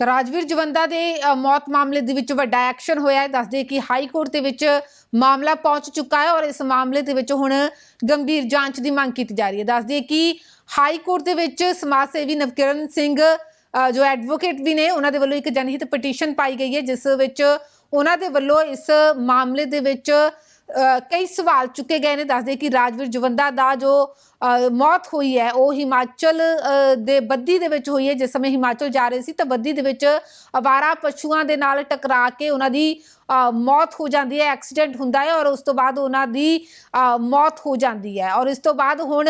ਤਾਂ ਰਾਜਵੀਰ ਜਵੰਦਾ ਦੇ ਮੌਤ ਮਾਮਲੇ ਦੇ ਵਿੱਚ ਵੱਡਾ ਐਕਸ਼ਨ ਹੋਇਆ ਹੈ। ਦੱਸਦੇ ਕਿ ਹਾਈ ਕੋਰਟ ਦੇ ਵਿੱਚ ਮਾਮਲਾ ਪਹੁੰਚ ਚੁੱਕਾ ਹੈ ਔਰ ਇਸ ਮਾਮਲੇ ਦੇ ਵਿੱਚ ਹੁਣ ਗੰਭੀਰ ਜਾਂਚ ਦੀ ਮੰਗ ਕੀਤੀ ਜਾ ਰਹੀ ਹੈ। ਦੱਸਦੇ ਕਿ ਹਾਈ ਕੋਰਟ ਦੇ ਵਿੱਚ ਸਮਾਜ ਸੇਵੀ ਨਵਕਿਰਨ ਸਿੰਘ ਜੋ ਐਡਵੋਕੇਟ ਵੀ ਨੇ, ਉਹਨਾਂ ਦੇ ਵੱਲੋਂ ਇੱਕ ਜਨਹਿਤ ਪਟੀਸ਼ਨ ਪਾਈ ਗਈ ਹੈ, ਜਿਸ ਵਿੱਚ ਉਹਨਾਂ ਦੇ ਵੱਲੋਂ ਇਸ ਮਾਮਲੇ ਦੇ ਵਿੱਚ ਕਈ ਸਵਾਲ ਚੁੱਕੇ ਗਏ ਨੇ, ਦੱਸਦੇ ਕਿ ਰਾਜਵੀਰ ਜਵੰਦਾ ਦਾ ਜੋ ਮੌਤ ਹੋਈ ਹੈ, ਉਹ ਹਿਮਾਚਲ ਦੇ ਬੱਦੀ ਦੇ ਵਿੱਚ ਹੋਈ ਹੈ, ਜਿਸ ਸਮੇਂ ਹਿਮਾਚਲ ਜਾ ਰਹੇ ਸੀ, ਤਾਂ ਬੱਦੀ ਦੇ ਵਿੱਚ ਅਵਾਰਾ ਪਸ਼ੂਆਂ ਦੇ ਨਾਲ ਟਕਰਾ ਕੇ ਉਹਨਾਂ ਦੀ ਮੌਤ ਹੋ ਜਾਂਦੀ ਹੈ, ਐਕਸੀਡੈਂਟ ਹੁੰਦਾ ਹੈ ਔਰ ਉਸ ਤੋਂ ਬਾਅਦ ਉਹਨਾਂ ਦੀ ਮੌਤ ਹੋ ਜਾਂਦੀ ਹੈ। ਔਰ ਇਸ ਤੋਂ ਬਾਅਦ ਹੁਣ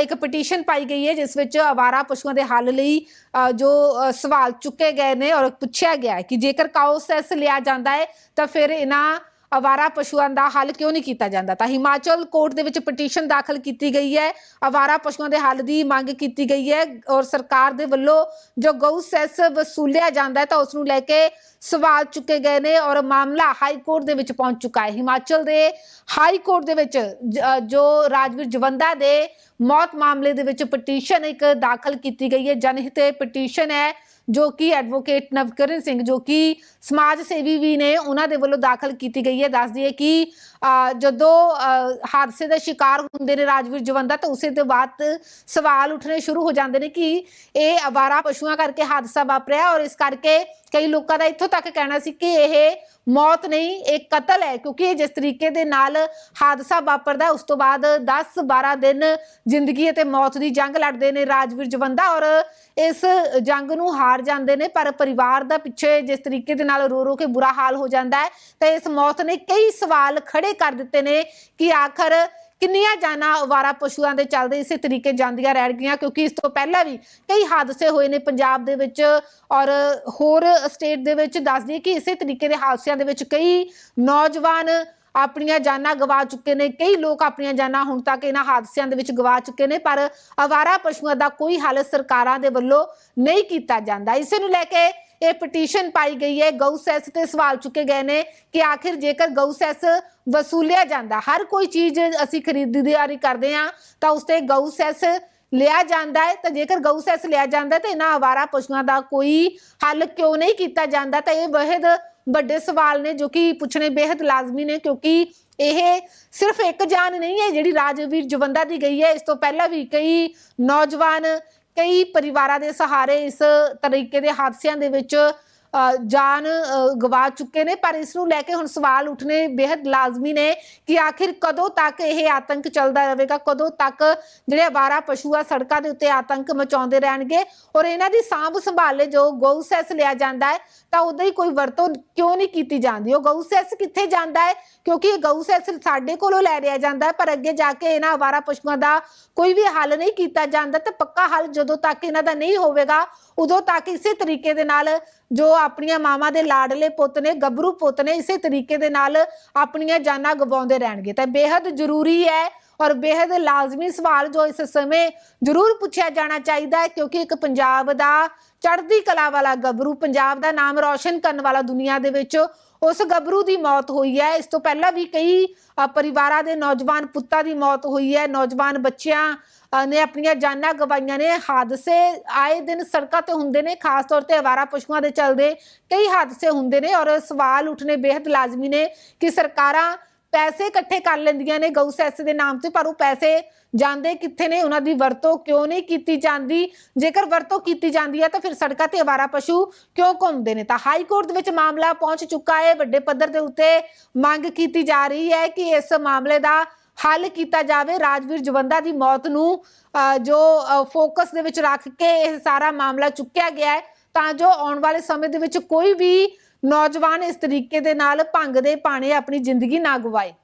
ਇੱਕ ਪਟੀਸ਼ਨ ਪਾਈ ਗਈ ਹੈ, ਜਿਸ ਵਿੱਚ ਅਵਾਰਾ ਪਸ਼ੂਆਂ ਦੇ ਹੱਲ ਲਈ ਜੋ ਸਵਾਲ ਚੁੱਕੇ ਗਏ ਨੇ ਔਰ ਪੁੱਛਿਆ ਗਿਆ ਹੈ ਕਿ ਜੇਕਰ ਕਾਉਸੈਸ ਲਿਆ ਜਾਂਦਾ ਹੈ, ਤਾਂ ਫਿਰ ਇਹਨਾਂ ਅਵਾਰਾ ਪਸ਼ੂਆਂ ਦਾ ਹੱਲ ਕਿਉਂ ਨਹੀਂ ਕੀਤਾ ਜਾਂਦਾ? ਤਾਂ ਹਿਮਾਚਲ ਕੋਰਟ ਦੇ ਵਿੱਚ ਪਟੀਸ਼ਨ ਦਾਖਲ ਕੀਤੀ ਗਈ ਹੈ। ਅਵਾਰਾ ਪਸ਼ੂਆਂ ਦੇ ਹੱਲ ਦੀ ਮੰਗ ਕੀਤੀ ਗਈ ਹੈ ਔਰ ਸਰਕਾਰ ਦੇ ਵੱਲੋਂ ਜੋ ਗਊ ਸੈਸ ਵਸੂਲਿਆ ਜਾਂਦਾ ਹੈ ਤਾਂ ਉਸ ਨੂੰ ਲੈ ਕੇ ਸਵਾਲ ਚੁੱਕੇ ਗਏ ਨੇ ਔਰ ਮਾਮਲਾ ਹਾਈ ਕੋਰਟ ਦੇ ਵਿੱਚ ਪਹੁੰਚ ਚੁੱਕਾ ਹੈ। ਹਿਮਾਚਲ ਦੇ ਹਾਈ ਕੋਰਟ ਦੇ ਵਿੱਚ ਜੋ ਰਾਜਵੀਰ ਜਵੰਦਾ ਦੇ ਮੌਤ ਮਾਮਲੇ ਦੇ ਵਿੱਚ ਪਟੀਸ਼ਨ ਇੱਕ ਦਾਖਲ ਕੀਤੀ ਗਈ ਹੈ। ਜਨਹਿਤ ਪਟੀਸ਼ਨ ਹੈ। ਜੋ ਕਿ ਐਡਵੋਕੇਟ ਨਵਕਰਨ ਸਿੰਘ, ਜੋ ਕਿ ਸਮਾਜ ਸੇਵੀ ਵੀ ਨੇ, ਉਹਨਾਂ ਦੇ ਵੱਲੋਂ ਦਾਖਲ ਕੀਤੀ ਗਈ ਹੈ। ਦੱਸਦੀ ਹੈ ਕਿ ਜਦੋਂ ਅ, ਹਾਦਸੇ ਦਾ ਸ਼ਿਕਾਰ ਹੁੰਦੇ ਨੇ ਰਾਜਵੀਰ ਜਵੰਦਾ ਤਾਂ ਉਸੇ ਤੋਂ ਬਾਅਦ ਸਵਾਲ ਉੱਠਣੇ ਸ਼ੁਰੂ ਹੋ ਜਾਂਦੇ ਨੇ ਕਿ ਇਹ ਅਵਾਰਾ ਪਸ਼ੂਆਂ ਕਰਕੇ ਹਾਦਸਾ ਵਾਪਰਿਆ ਔਰ ਇਸ ਕਰਕੇ ਕਈ ਲੋਕਾਂ ਦਾ ਇੱਥੋਂ ਤੱਕ ਕਹਿਣਾ ਸੀ ਕਿ ਇਹ ਮੌਤ ਨਹੀਂ ਇਹ ਕਤਲ ਹੈ ਕਿਉਂਕਿ ਇਹ ਜਿਸ ਤਰੀਕੇ ਦੇ ਨਾਲ ਹਾਦਸਾ ਵਾਪਰਦਾ ਉਸ ਤੋਂ ਬਾਅਦ 10 12 ਦਿਨ ਜ਼ਿੰਦਗੀ ਅਤੇ ਮੌਤ ਦੀ ਜੰਗ ਲੜਦੇ ਨੇ ਰਾਜਵੀਰ ਜਵੰਦਾ ਔਰ ਇਸ ਜੰਗ ਨੂੰ ਹਾਰ ਜਾਂਦੇ ਨੇ ਪਰ ਪਰਿਵਾਰ ਦਾ ਪਿੱਛੇ ਜਿਸ ਤਰੀਕੇ ਦੇ ਨਾਲ ਰੋ ਰੋ ਕੇ ਬੁਰਾ ਹਾਲ ਹੋ ਜਾਂਦਾ ਹੈ ਤਾਂ ਇਸ ਮੌਤ ਨੇ ਕਈ ਸਵਾਲ ਖੜੇ ਕਰ ਦਿੱਤੇ ਨੇ ਕਿ ਆਖਰ ਕਿੰਨੀਆਂ ਜਾਨਾਂ ਅਵਾਰਾ ਪਸ਼ੂਆਂ ਦੇ ਚੱਲਦੇ ਇਸੇ ਤਰੀਕੇ ਜਾਂਦੀਆਂ ਰਹਿ ਕਿਉਂਕਿ ਇਸ ਤੋਂ ਪਹਿਲਾਂ ਵੀ ਕਈ ਹਾਦਸੇ ਹੋਏ ਨੇ ਪੰਜਾਬ ਦੇ ਵਿੱਚ ਔਰ ਹੋਰ ਸਟੇਟ ਦੇ ਵਿੱਚ ਦੱਸਦੀ ਕਿ ਇਸੇ ਤਰੀਕੇ ਦੇ ਹਾਦਸਿਆਂ ਦੇ ਵਿੱਚ ਕਈ ਨੌਜਵਾਨ ਆਪਣੀਆਂ ਜਾਨਾਂ ਗਵਾ ਚੁੱਕੇ ਨੇ, ਕਈ ਲੋਕ ਆਪਣੀਆਂ ਜਾਨਾਂ ਹੁਣ ਤੱਕ ਇਹਨਾਂ ਹਾਦਸਿਆਂ ਦੇ ਵਿੱਚ ਗਵਾ ਚੁੱਕੇ ਨੇ, ਪਰ ਅਵਾਰਾ ਪਸ਼ੂਆਂ ਦਾ ਕੋਈ ਹੱਲ ਸਰਕਾਰਾਂ ਦੇ ਵੱਲੋਂ ਨਹੀਂ ਕੀਤਾ ਜਾਂਦਾ। ਇਸੇ ਨੂੰ ਲੈ ਕੇ ਇਹ ਪਟੀਸ਼ਨ ਪਾਈ ਗਈ ਹੈ। ਗਊ ਸੈਸ ਤੇ ਸਵਾਲ ਚੁੱਕੇ ਗਏ ਨੇ ਕਿ ਆਖਿਰ ਜੇਕਰ ਗਊ ਸੈਸ ਵਸੂਲਿਆ ਜਾਂਦਾ, ਹਰ ਕੋਈ ਚੀਜ਼ ਅਸੀਂ ਖਰੀਦਦਾਰੀ ਕਰਦੇ ਆ ਤਾਂ ਉਸ ਤੇ ਗਊ ਸੈਸ ਲਿਆ ਜਾਂਦਾ ਹੈ। ਤਾਂ ਜੇਕਰ ਗਊ ਸੈਸ ਲਿਆ ਜਾਂਦਾ ਤਾਂ ਇਹਨਾਂ ਆਵਾਰਾ ਪਸ਼ੂਆਂ ਦਾ ਕੋਈ ਹੱਲ ਕਿਉਂ ਨਹੀਂ ਕੀਤਾ ਜਾਂਦਾ? ਤਾਂ ਇਹ ਬਹੁਤ ਵੱਡੇ ਸਵਾਲ ਨੇ ਜੋ ਕਿ ਪੁੱਛਣੇ ਬੇहद ਲਾਜ਼ਮੀ ਨੇ, ਕਿਉਂਕਿ ਇਹ ਸਿਰਫ ਇੱਕ ਜਾਨ ਨਹੀਂ ਹੈ, ਜਿਹੜੀ ਰਾਜਵੀਰ ਜਵੰਦਾ ਦੀ ਗਈ ਹੈ। ਇਸ ਤੋਂ ਪਹਿਲਾਂ ਵੀ ਕਈ ਨੌਜਵਾਨ ਕਈ ਪਰਿਵਾਰਾਂ ਦੇ ਸਹਾਰੇ ਇਸ ਤਰੀਕੇ ਦੇ ਹਾਦਸਿਆਂ ਦੇ ਵਿੱਚ ਜਾਨ ਗਵਾ ਚੁੱਕੇ ਨੇ, ਪਰ ਇਸ ਨੂੰ ਲੈ ਕੇ ਹੁਣ ਸਵਾਲ ਉੱਠਣੇ ਬੇहद ਲਾਜ਼ਮੀ ਨੇ ਕਿ ਆਖਿਰ ਕਦੋਂ ਤੱਕ ਇਹ ਆਤੰਕ ਚੱਲਦਾ ਰਹੇਗਾ? ਕਦੋਂ ਤੱਕ ਜਿਹੜੇ ਅਵਾਰਾ ਪਸ਼ੂ ਆ ਸੜਕਾਂ ਦੇ ਉੱਤੇ ਆਤੰਕ ਮਚਾਉਂਦੇ ਰਹਿਣਗੇ? ਔਰ ਇਹਨਾਂ ਦੀ ਸਾਂਭ ਸੰਭਾਲੇ ਜੋ ਗਊ ਸੈਸ ਲਿਆ ਜਾਂਦਾ ਹੈ, ਤਾਂ ਉਹਦਾ ਹੀ ਕੋਈ ਵਰਤੋਂ ਕਿਉਂ ਨਹੀਂ ਕੀਤੀ ਜਾਂਦੀ? ਉਹ ਗਊ ਸੈਸ ਕਿੱਥੇ ਜਾਂਦਾ ਹੈ? ਕਿਉਂਕਿ ਇਹ ਗਊ ਸੈਸ ਸਾਡੇ ਕੋਲੋਂ ਲੈ ਲਿਆ ਜਾਂਦਾ ਹੈ, ਪਰ ਅੱਗੇ ਜਾ ਕੇ ਇਹਨਾਂ ਅਵਾਰਾ ਪਸ਼ੂਆਂ ਦਾ ਕੋਈ ਵੀ ਹੱਲ ਨਹੀਂ ਕੀਤਾ ਜਾਂਦਾ, ਤਾਂ ਪੱਕਾ ਹੱਲ ਜਦੋਂ ਤੱਕ ਇਹਨਾਂ ਦਾ ਨਹੀਂ ਹੋਵੇਗਾ, ਉਦੋਂ ਤੱਕ ਇਸੇ ਤਰੀਕੇ ਦੇ ਨਾਲ ਜੋ ਆਪਣੀਆਂ ਮਾਵਾਂ ਦੇ ਲਾਡਲੇ ਪੁੱਤ ਨੇ, ਗੱਭਰੂ ਪੁੱਤ ਨੇ, ਇਸੇ ਤਰੀਕੇ ਦੇ ਨਾਲ ਆਪਣੀਆਂ ਜਾਨਾਂ ਗਵਾਉਂਦੇ ਰਹਿਣਗੇ। ਤਾਂ ਬੇहद ਜ਼ਰੂਰੀ ਹੈ ਔਰ ਬੇहद ਲਾਜ਼ਮੀ ਸਵਾਲ ਜੋ ਇਸ ਸਮੇਂ ਜ਼ਰੂਰ ਪੁੱਛਿਆ ਜਾਣਾ ਚਾਹੀਦਾ ਹੈ, ਕਿਉਂਕਿ ਇੱਕ ਪੰਜਾਬ ਦਾ ਚੜ੍ਹਦੀ ਕਲਾ ਵਾਲਾ ਗੱਭਰੂ, ਪੰਜਾਬ ਦਾ ਨਾਮ ਰੌਸ਼ਨ ਕਰਨ ਵਾਲਾ ਦੁਨੀਆ ਦੇ ਵਿੱਚ ਉਸ ਗੱਭਰੂ ਦੀ ਮੌਤ ਹੋਈ ਹੈ। ਇਸ ਤੋਂ ਪਹਿਲਾਂ ਵੀ ਕਈ ਪਰਿਵਾਰਾਂ ਦੇ ਨੌਜਵਾਨ ਪੁੱਤਾਂ ਦੀ ਮੌਤ ਹੋਈ ਹੈ। ਨੌਜਵਾਨ ਬੱਚਿਆਂ ਨੇ ਆਪਣੀਆਂ ਜਾਨਾਂ ਗਵਾਈਆਂ ਨੇ। ਹਾਦਸੇ ਆਏ ਦਿਨ ਸੜਕਾਂ ਤੇ ਹੁੰਦੇ ਨੇ। ਖਾਸ ਤੌਰ ਤੇ ਅਵਾਰਾ ਪਸ਼ੂਆਂ ਦੇ ਚੱਲਦੇ ਕਈ ਹਾਦਸੇ ਹੁੰਦੇ ਨੇ ਔਰ ਸਵਾਲ ਉੱਠਣੇ ਬੇहद ਲਾਜ਼ਮੀ ਨੇ ਕਿ ਸਰਕਾਰਾਂ ਪੈਸੇ ਇਕੱਠੇ ਕਰ ਲੈਂਦੀਆਂ ਨੇ ਗਊ ਸੈਸ ਦੇ ਨਾਮ ਤੇ, ਪਰ ਉਹ ਪੈਸੇ ਜਾਂਦੇ ਕਿੱਥੇ ਨੇ? ਉਹਨਾਂ ਦੀ ਵਰਤੋਂ ਕਿਉਂ ਨਹੀਂ ਕੀਤੀ ਜਾਂਦੀ? ਜੇਕਰ ਵਰਤੋਂ ਕੀਤੀ ਜਾਂਦੀ ਹੈ ਤਾਂ ਫਿਰ ਸੜਕਾਂ ਤੇ ਅਵਾਰਾ ਪਸ਼ੂ ਕਿਉਂ ਘੁੰਮਦੇ ਨੇ? ਤਾਂ ਹਾਈ ਕੋਰਟ ਦੇ ਵਿੱਚ ਮਾਮਲਾ ਪਹੁੰਚ ਚੁੱਕਾ ਹੈ। ਵੱਡੇ ਪੱਧਰ ਦੇ ਉੱਤੇ ਮੰਗ ਕੀਤੀ ਜਾ ਰਹੀ ਹੈ ਕਿ ਇਸ ਮਾਮਲੇ ਦਾ ਹੱਲ ਕੀਤਾ ਜਾਵੇ। ਰਾਜਵੀਰ ਜਵੰਦਾ ਦੀ ਮੌਤ ਨੂੰ ਅ, ਜੋ ਫੋਕਸ ਦੇ ਵਿੱਚ ਰੱਖ ਕੇ ਇਹ ਸਾਰਾ ਮਾਮਲਾ ਚੁੱਕਿਆ ਗਿਆ ਹੈ ਤਾਂ ਜੋ ਆਉਣ ਵਾਲੇ ਸਮੇਂ ਦੇ ਵਿੱਚ ਕੋਈ ਵੀ ਨੌਜਵਾਨ ਇਸ ਤਰੀਕੇ ਦੇ ਨਾਲ ਭੰਗ ਦੇ ਪਾਣੇ ਆਪਣੀ ਜ਼ਿੰਦਗੀ ਨਾ ਗਵਾਏ।